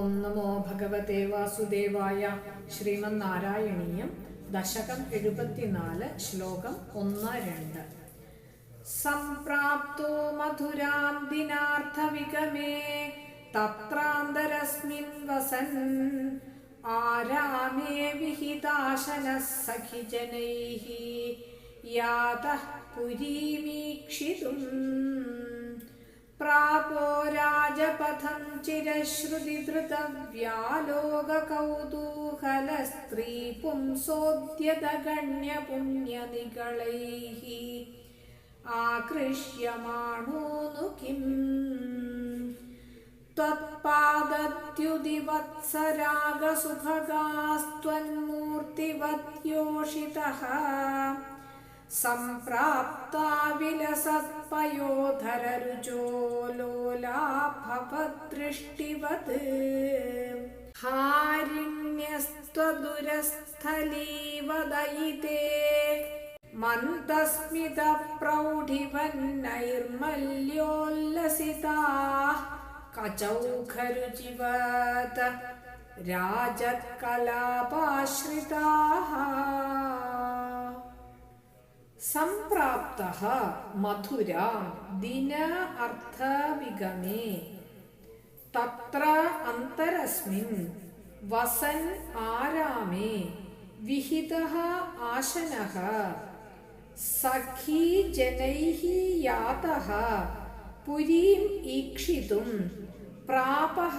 ഓം നമോ ഭഗവതേ വാസുദേവായ ശ്രീമന്നാരായണീയം ദശകം എഴുപത്തിനാല് ശ്ലോകം ഒന്ന് രണ്ട്. സംപ്രാപ്തോ മധുരാം ദിനാർത്ഥവിഗമേ തത്രാന്തരസ്മിൻ വസൻ. ആരാമേ വിഹിതാശന സഖിജനൈഹി യാതഃ പുരീമീക്ഷിതും. पथं चिरश्रुतिधृतव्यालोककौतूहलस्त्रीपुंसोद्यतगण्यपुण्यनिगणैः आकृष्यमाणो नु किम् त्वत्पादत्युदिवत्सरागसुभगास्त्वन्मूर्तिवत्योषितः सम्प्राप्ता विलसत्पयोधररुचो लोला भवदृष्टिवत् हारिण्यस्त्वदुरस्थलीवदयिते मन्दस्मितप्रौढिवन्नैर्मल्योल्लसिताः कचौखरुचिवत् राजत्कलापाश्रिताः सम्प्राप्तः मथुरा दिन अर्थविगमे तत्र अन्तरस्मिन् वसन् आरामे विहितः आशनः सखीजनैः यातः पुरीम् ईक्षितुं प्रापः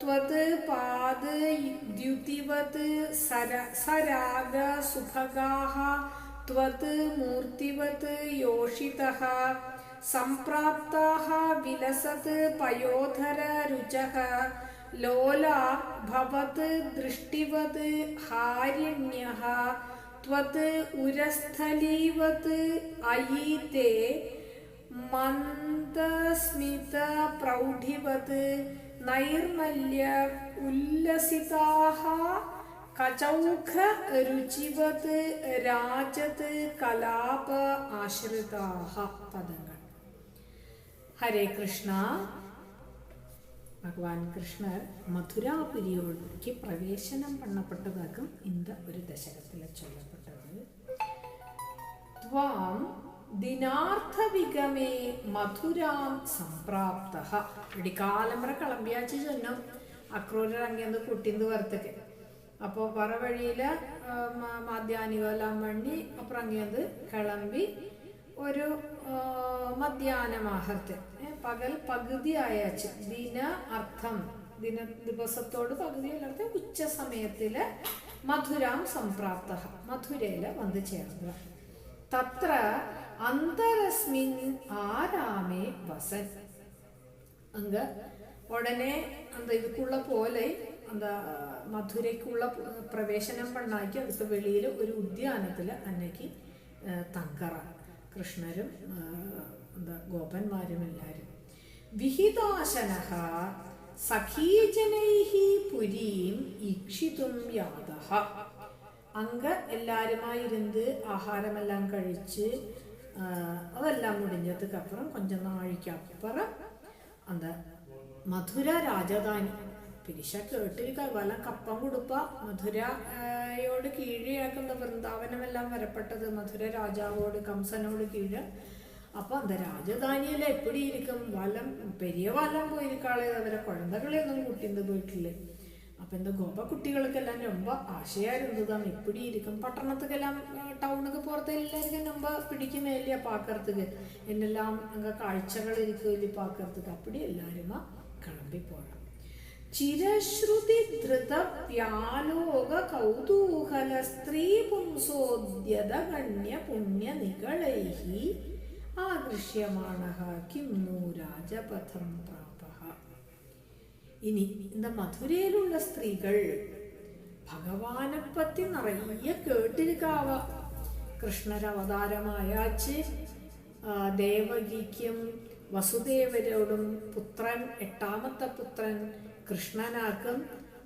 त्वत् पाद द्युतिवत् सर सराग सुभगाः त्वत् मूर्तिवत् योषितः सम्प्राप्ताः विलसत् पयोधर रुचः लोला भवत् दृष्टिवत् हारिण्यः त्वत् उरस्थलीवत् अयि ते നൈർമല്യ ഉല്ലസിതാഹ കചൗഖ രുചിവത് രാജത് കലാപ ആശ്രിതാഹ പദങ്ങൾ. ഹരേ കൃഷ്ണ. ഭഗവാൻ കൃഷ്ണർ മധുരാപുരിയോടേക്ക് പ്രവേശനം പണപ്പെട്ടതാകും ഇന്ന് ഒരു ദശകത്തിലെ ചൊല്ലപ്പെട്ടത്. ത്വാം ദിനാർത്ഥ വിഗമേ മധുരാം സംപ്രാപ്ത. ഇടി കാലംബര കളമ്പിയാച്ച് ചൊന്നും. അക്രൂരർ അങ്ങേന്ന് കുട്ടിന്ന് വറുത്തൊക്കെ. അപ്പോൾ പറ വഴിയിൽ മാധ്യാനികെല്ലാം വണ്ണി അപ്പുറം അങ്ങേന്ന് കിളമ്പി ഒരു മധ്യാനമാഹത്തെ പകൽ പകുതി അയച്ച് ദിന അർത്ഥം. ദിന ദിവസത്തോട് പകുതി അല്ലാത്ത ഉച്ച സമയത്തിൽ മധുരാം സംപ്രാപ്ത. മധുരയിൽ വന്ന് ചേർന്നു തത്ര അന്തരസ്മിൻ ആരാമേ വസൻ അങ്ക ഉടനെ அந்த இதுக்குள்ள പോലെ அந்த മധുരയ്ക്കുള്ള പ്രവേശനം പണ്ണാക്കി അടുത്ത വെളിയിൽ ഒരു ഉദ്യാനത്തിൽ അന്നയ്ക്ക് തങ്കറ കൃഷ്ണരും എന്താ ഗോപന്മാരും എല്ലാവരും വിഹിതാശന സഖീജനൈഹ പുരീം ഈക്ഷിതും യാത അങ്ക എല്ലാരുമായിരുന്ന് ആഹാരമെല്ലാം കഴിച്ച് അതെല്ലാം முடிஞ்சதுக்கு அப்புறம் கொஞ்ச நாளைக்கு அப்புறம் அந்த மதுரை പിരിശ കേട്ടിരിക്ക വല കപ്പം കൊടുപ്പ. മധുരയോട് കീഴിയാക്കുന്ന വൃന്ദാവനമെല്ലാം വരപ്പെട്ടത്? മധുര രാജാവോട് കംസനോട് കീഴ്. അപ്പൊ അന്ത രാജധാനിയിലെ എപ്പിടിയിരിക്കും? വലം പെരിയ വലം പോയിരിക്കാളെ അവരെ കുഴന്തകളെയൊന്നും കൂട്ടിന്ത് പോയിട്ടില്ലേ? அப்போ இந்த கோப குட்டிகளுக்கெல்லாம் ரொம்ப ஆசையாக இருந்ததுதான் எப்படி இருக்கும் பட்டணத்துக்கெல்லாம் டவுனுக்கு போகிறது எல்லாருக்கும் ரொம்ப பிடிக்குமே இல்லையா பார்க்கறதுக்கு என்னெல்லாம் அங்கே காட்சிகள் இருக்குது இல்லையா பார்க்கறதுக்கு அப்படி எல்லாருமா கிளம்பி போகலாம் ചിരശ്രുതി ധൃത വ്യാലോക കൗതൂഹല സ്ത്രീ പുംസോദ്യത ഗണ്യ പുണ്യ നികളൈഹി ആകൃഷ്യമാണ കിം നു രാജപഥം പ്രാപ ഇനി இந்த മധുരയിലുള്ള സ്ത്രീകൾ ഭഗവാനെ പറ്റി നിറയെ കേട്ടിരിക്കാവ കൃഷ്ണരവതാരമായാച്ച് ആ, ദേവകിക്കും വസുദേവരോടും പുത്രൻ എട്ടാമത്തെ പുത്രൻ കൃഷ്ണനാക്കും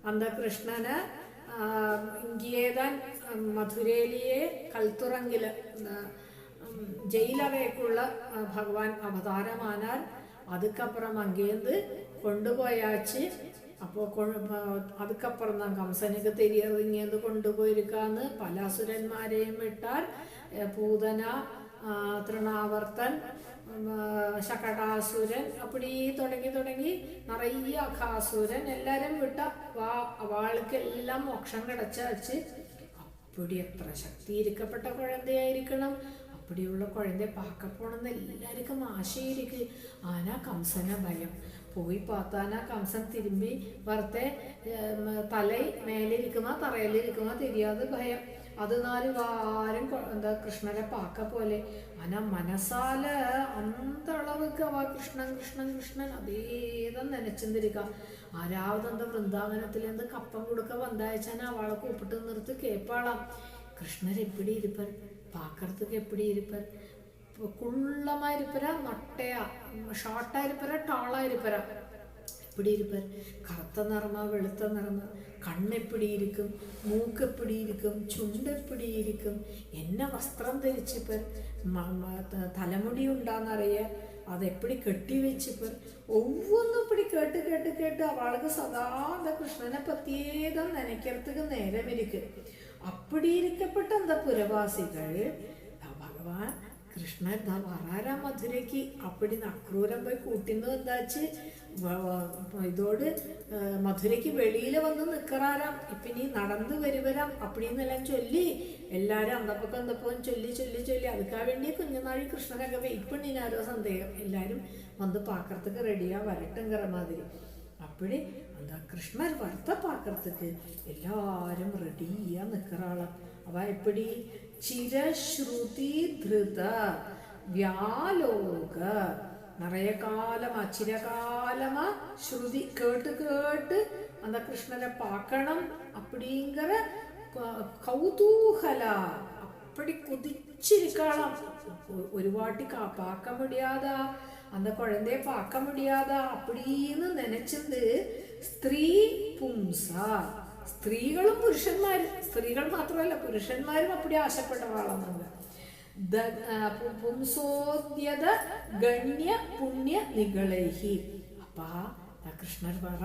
അന്ത കൃഷ്ണന് ആ, ഇങ്കേതൻ മധുരയിലെ കൽത്തുറങ്കില് ഉം, ജയിലറേക്കുള്ള ആ, ഭഗവാൻ അവതാരമാനാർ அதுக்கப்புறம் அங்கேருந்து കൊണ്ടുപോയാച്ചി. അപ്പോൾ അതുക്കപ്പുറം നാം കംസനക്ക് തിരിയറിങ്ങിയത് കൊണ്ടുപോയിരിക്കാന്ന് പല അസുരന്മാരെയും വിട്ടാൽ പൂതന തൃണാവർത്തൻ ശകടാസുരൻ അപ്പടി തുടങ്ങി തുടങ്ങി നിറയ അഖാസുരൻ എല്ലാരും വിട്ട വാ വാൾക്ക് എല്ലാം മോക്ഷം കിടച്ചച്ച്. അപ്പടി എത്ര ശക്തിയിരിക്കപ്പെട്ട കുഴന്തയായിരിക്കണം. അപ്പടിയുള്ള കുഴന്തയെ പാക്കപ്പോണെന്ന് എല്ലാവർക്കും ആശയിരിക്കും. ആന കംസന ഭയം. പോയി. പാത്താന കംസൻ തിരുമ്പി വറുത്തെ തല മേലിരിക്കുന്ന തറയിലിരിക്കുന്ന തിരിയാതെ ഭയം. അത് നാല് വാരം എന്താ കൃഷ്ണനെ പാക്ക പോലെ. അന മനസാല അന്തളവുക്ക് അവ കൃഷ്ണൻ കൃഷ്ണൻ കൃഷ്ണൻ അതേതം നനച്ചെന്തിരിക്ക. എന്താ വൃന്ദാവനത്തിൽ എന്ത് കപ്പം കൊടുക്ക വന്തായച്ചാൻ അവളെ കൂപ്പിട്ട് നിർത്തി കേപ്പാളാം. കൃഷ്ണൻ എപ്പിടി ഇരുപ്പൻ? പാക്കടത്തുക്ക് എപ്പിടി ഇരുപ്പൻ? കുള്ളമായിരിപ്പര നട്ടയ. ഷോർട്ടായിരിപ്പര ടോളായിരിപ്പര. എപ്പിടി ഇരിപ്പർ കറുത്ത നിറമ വെളുത്ത നിറമ? കണ്ണെപ്പിടിയിരിക്കും മൂക്കെപ്പിടിയിരിക്കും ചുണ്ടെപ്പിടിയിരിക്കും. എന്ന വസ്ത്രം ധരിച്ചിപ്പർ തലമുടി ഉണ്ടാന്നറിയ. അതെപ്പിടി കെട്ടിവെച്ചിപ്പർ ഒവ്വൊന്നും ഇപ്പിടി കേട്ട് കേട്ട് കേട്ട് അവൾക്ക് സദാ എന്താ കൃഷ്ണനെ പ്രത്യേകം നേരം നേരമിരിക്കും. അപ്പിടിയിരിക്കപ്പെട്ട എന്താ പുരവാസികൾ ഭഗവാൻ കൃഷ്ണൻ വരാരാ മധുരയ്ക്ക് അപ്പടി അക്രൂരം പോയി കൂട്ടിന്ന് എന്താച്ച് വ- വ- ഇതോട് മധുരയ്ക്ക് വെളിയിൽ വന്ന് നിക്കറാരാം. ഇപ്പൊ നീ നടന്ന് വരുവരാം. അപ്പടിന്നെല്ലാം ചൊല്ലി എല്ലാരും അന്തപ്പൊക്കെ അന്തപ്പം ചൊല്ലി ചൊല്ലി ചൊല്ലി. അതുക്കാ വേണ്ടി കുഞ്ഞുനാഴി കൃഷ്ണനൊക്കെ വെയിറ്റ് പണിനാരോ സന്ദേഹം. എല്ലാരും വന്ന് പാക്കറത്തേക്ക് റെഡിയാ വരട്ടുങ്കറ മാതിരി അപ്പടി എന്താ കൃഷ്ണൻ വറുത്ത പാക്കറത്തേക്ക് എല്ലാരും റെഡിയാ നിക്കറാളാം. അവ എപ്പടി? சிரஸ்ருதி திருத வியாலோக. நிறைய காலமா சிரகாலமா ஸ்ருதி கேட்டு கேட்டு அந்த கிருஷ்ணரை பார்க்கணும் அப்படிங்கிற கௌதூகலா அப்படி கொதிச்சிருக்கலாம் ஒரு வாட்டி கா பார்க்க முடியாதா? அந்த குழந்தைய பார்க்க முடியாதா? அப்படின்னு நினைச்சது ஸ்திரீ பும்சா. സ്ത്രീകളും പുരുഷന്മാരും സ്ത്രീകൾ മാത്രമല്ല പുരുഷന്മാരും അപ്പടി ആശപ്പെട്ട ആളാണെന്ന് ഗണ്യ പുണ്യ നികളേഹി അപ്പാ കൃഷ്ണർ പറ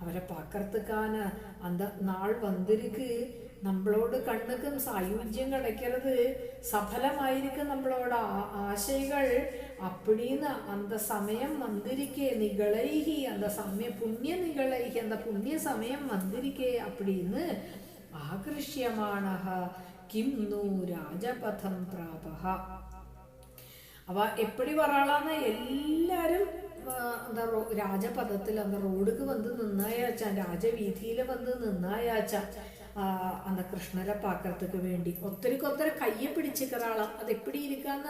അവരെ പകർത്തുക്കാന് അന്ത നാൾ വന്നിരിക്ക് നമ്മളോട് കണ്ണുക്കും സായുജ്യം കിടക്കരുത്. സഫലമായിരിക്കും നമ്മളോട് ആശയകൾ അപ്പിടീന്ന് അന്ത സമയം മന്ദിരിക്കേ നികളൈഹി അന്ത സമയ പുണ്യ നികളൈഹി അന്ത പുണ്യ സമയം മന്ദിരിക്കേ അപ്പിടീന്ന് ആകൃഷ്യമാണ കിം നൂ രാജപഥം പ്രാപ അവ എപ്പടി പറയാളാന്ന് എല്ലാരും എന്താ രാജപഥത്തിൽ അന്ന് റോഡിക്ക് വന്ന് നിന്നായാച്ച രാജവീതിയിൽ വന്ന് നിന്നായാച്ച அந்த കൃഷ്ണരെ പാക്കറത്തുക്ക് വേണ്ടി ഒത്തിരിക്കൊത്തര കയ്യെ പിടിച്ചിക്കറാളാം അത് എപ്പിടി ഇരിക്കാന്ന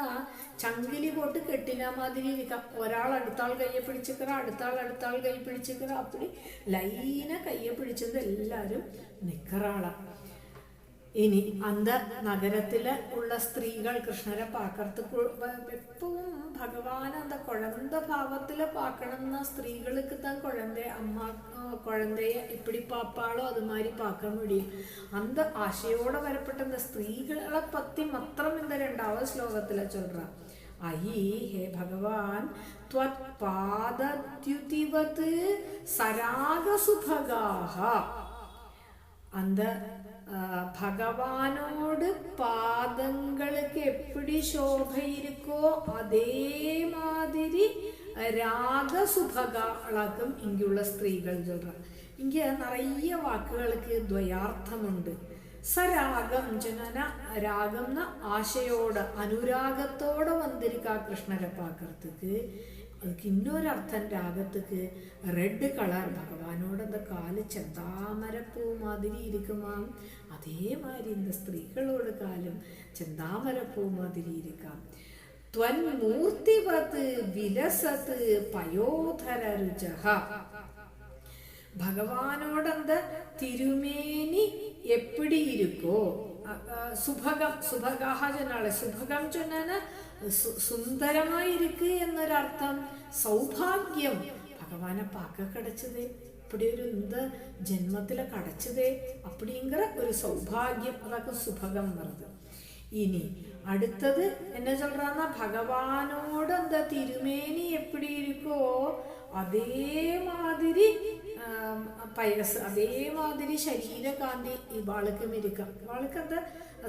ചങ്കിലി പോട്ട് കെട്ടിന മാതിരി ഇരിക്കാം ഒരാൾ അടുത്താൾ കയ്യെ പിടിച്ചിക്കറ അടുത്താൾ അടുത്താൾ കൈ പിടിച്ചിക്കറ അപ്പടി ലൈന കയ്യെ പിടിച്ചത് എല്ലാരും നിക്കറാളാം ഇനി അന്ത നഗരത്തിൽ ഉള്ള സ്ത്രീകൾ കൃഷ്ണരെ പാക്കർത്ത് എപ്പവും ഭഗവാൻ എന്താ കുഴന്ത ഭാവത്തിൽ പാക്കണമെന്ന സ്ത്രീകൾക്ക് തന്നെ കുഴന്ത അമ്മ കുഴന്തയെ എപ്പിടി പാപ്പാളോ അതുമാതിരി പാക്കാൻ മുടിയും അന്ത ആശയോടെ വരപ്പെട്ട സ്ത്രീകളെ പത്തി മാത്രം എന്താ രണ്ടാവ ശ്ലോകത്തിലെ ചൊല്ലറ ഐ ഹേ ഭഗവാൻ സരാഗസുഭാഹ അന്ത ഭഗവാനോട് പാദങ്ങൾക്ക് എപ്പടി ശോഭയിരിക്കോ അതേമാതിരി രാഗസുഭകളാക്കും ഇങ്ങുള്ള സ്ത്രീകൾ ചൊല്ലാം ഇങ്ങ നിറയെ വാക്കുകൾക്ക് ദ്വയാർത്ഥമുണ്ട്. സരാഗം ജനന രാഗംന ആശയോട് അനുരാഗത്തോടെ വന്നിരിക്കുക കൃഷ്ണരെ പാക്കർത്തുക്ക് அதுக்கு இன்னொரு அர்த்தம் ராகத்துக்கு ரெட் கலர் பகவானோட அந்த காலு செந்தாமரப்பூ மாதிரி இருக்குமாம் அதே மாதிரி இந்த ஸ்திரீகளோட காலும் செந்தாமரப்பூ மாதிரி இருக்காம் ത്വന്മൂർത്തിവത് വിലസത് പയോധര രുചഹ பகவானோட அந்த திருமேனி எப்படி இருக்கோ அ- அ, சுபகம் சுபகாக சொன்னாலே சுபகம் சொன்னா சு- சுந்தரமாய் இருக்கு എന്നൊരർത്ഥം സൗഭാഗ്യം ഭഗവാനെ പാക്ക കിടച്ചത് இப்படி ஒரு இந்த ஜென்மத்தில் கிடைச்சதே அப்படிங்கிற ஒரு சௌபாகியம் அதாக்க சுபகம் வருது இனி அடுத்தது என்ன சொல்றான்னா பகவானோட அந்த திருமேனி எப்படி இருக்கோ அதே மாதிரி ஆம், പയസ് അതേമാതിരി ശരീരകാന്തി ഇവാൾക്കും ഇരിക്കാം ഇവാൾക്ക് എന്താ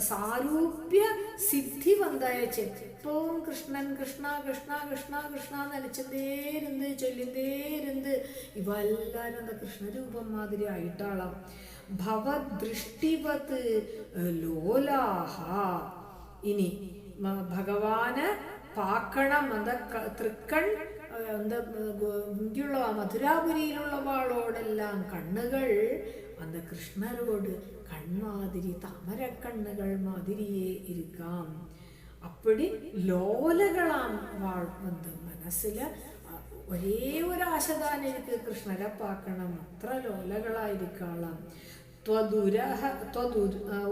സാരൂപ്യ സിദ്ധി വന്നയച്ച് എപ്പോഴും കൃഷ്ണൻ കൃഷ്ണ കൃഷ്ണ കൃഷ്ണ കൃഷ്ണ നനച്ചതേ ഇരുന്ന് ചൊല്ലിന്തേ ഇരുന്ന് ഇവ എല്ലാരും എന്താ കൃഷ്ണരൂപം മാതിരി ആയിട്ടാളാം ഭവദൃഷ്ടിവത് ലോലാഹ ഇനി ഭഗവാന് പാക്കണ മത തൃക്കൺ എന്താ ഇങ്ങുള്ള മധുരാപുരിയിലുള്ളവാളോടെല്ലാം കണ്ണുകൾ അന്ന് കൃഷ്ണരോട് കൺമാതിരി താമരക്കണ്ണുകൾ മാതിരിയേ ഇരിക്കാം. അപ്പടി ലോലകളാം വാൾ എന്ത് മനസ്സിൽ ഒരേ ഒരു ആശ കൃഷ്ണരെ പാക്കണം അത്ര ലോലകളായിരിക്കാളാം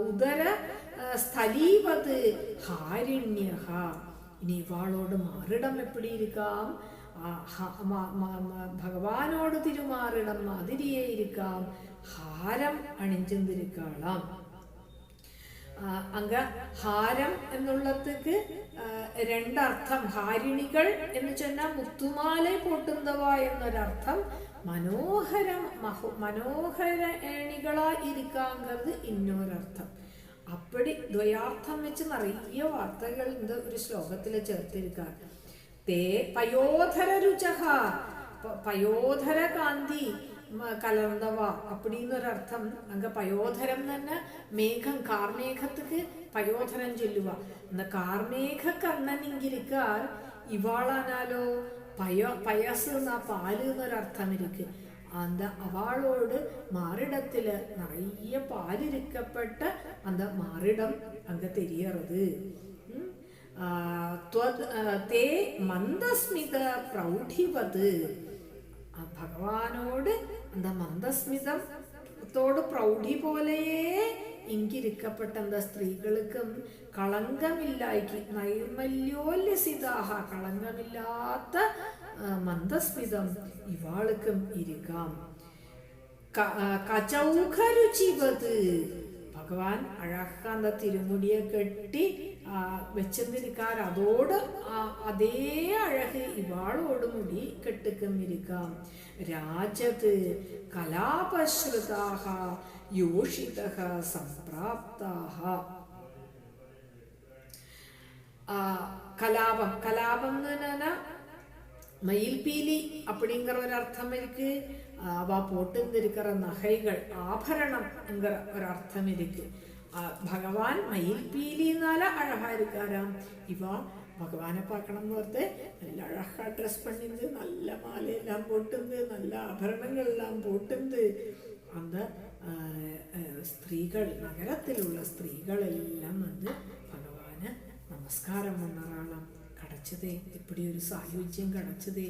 ഉദര സ്ഥലീവത് ഹാരിണ്യഹ. ഇനി ഇവാളോട് മാറിടം എപ്പിടി ഇരിക്കാം ആ, ഹ- മ- മ- മ- ഭഗവാനോട് തിരുമാറിടം മാതിരിയേ ഇരിക്കാം ഹാരം അണിഞ്ചെന്തിരിക്കാളാം അങ്ക ഹാരം എന്നുള്ളതുക്ക് രണ്ടർത്ഥം. ഹാരിണികൾ എന്ന് ചെന്നാൽ മുത്തുമാല പൊട്ടുന്നവ എന്നൊരർത്ഥം. മനോഹരം മഹോ മനോഹരണികളായിരിക്കാങ്കത് ഇന്നൊരർത്ഥം. അപ്പടി ദ്വയാർത്ഥം വെച്ച് നിറയെ വാർത്തകൾ ഇത് ഒരു ശ്ലോകത്തിൽ ചേർത്തിരിക്കുകയാണ് തേ പയോധര രുചഹ പയോധര കാന്തി കലർന്നവ. അപ്പടിന്നൊരർത്ഥം. അങ്ങ് പയോധരം തന്നെ മേഘം കാർമേഘത്തിക്ക് പയോധനം ചൊല്ലുക. എന്ന കാർമേഘ കണ്ണനിങ്കിരിക്കാർ ഇവാളാനാലോ പയ പയസ് എന്ന പാൽ എന്നൊരർത്ഥം ഇരിക്കും அந்த அவளோடு மாறிடத்தில் நிறைய பால் இருக்கப்பட்ட அந்த மாறிடம் அங்கே തേ മന്ദസ്മിത மந்தஸ்மித பிரௌடிவது ഭഗവാനോട് എന്താ മന്ദസ്മിതത്തോട് പ്രൗഢി പോലെയേ എങ്കിരിക്കപ്പെട്ടെന്താ സ്ത്രീകൾക്കും കളങ്കമില്ലായ്ക്ക് നൈർമല്യോല്യസിതാഹ കളങ്കമില്ലാത്ത മന്ദസ്മിതം ഇവാൾക്കും ഇരിക്കാം. കചൗഖരുചിവത്. ഭഗവാൻ അഴകാന്ത തിരുമുടിയെ കെട്ടി വെച്ചെന്നിരിക്കാർ അതോട് അതേ അഴക് ഇവാളോടും മുടി കെട്ടിക്കും ഇരിക്കാം രാജത് കലാപശ്രുതാഹ യോഷിത സംപ്രാപ്താഹ ஆ, கலாபம் கலாபம்னு என்னன்னா மயில் பீலி அப்படிங்கிற ஒரு அர்த்தம் இருக்கு ஆ, அவ போட்டுருக்கிற நகைகள் ஆபரணம்ங்கிற ஒரு அர்த்தம் இருக்கு ஆ, பகவான் மயில் பீலினால அழகா இருக்காராம் இவ ഭഗവാനെ പാക്കണം എന്ന് ഓർത്ത് നല്ല അഴകാ ഡ്രസ് പണിന്ത് നല്ല മാലയെല്ലാം പോട്ടുണ്ട് നല്ല ആഭരണങ്ങളെല്ലാം പോട്ടുണ്ട് അന്ന് സ്ത്രീകൾ നഗരത്തിലുള്ള സ്ത്രീകളെല്ലാം വന്ന് ഭഗവാന് നമസ്കാരം വന്നറാളാം കടച്ചതേ ഇപ്പടി ഒരു സായുജ്യം കടച്ചതേ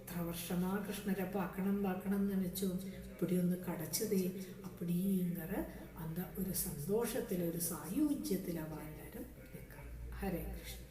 ഇത്ര വർഷമാ കൃഷ്ണരെ പാക്കണം പാക്കണം നനച്ചു ഇപ്പടി ഒന്ന് കടച്ചതേ അപ്പടിങ്ങറ അന്ത ഒരു സന്തോഷത്തിൽ ഒരു സായുജ്യത്തിൽ എല്ലാവരും ഹരേ കൃഷ്ണ.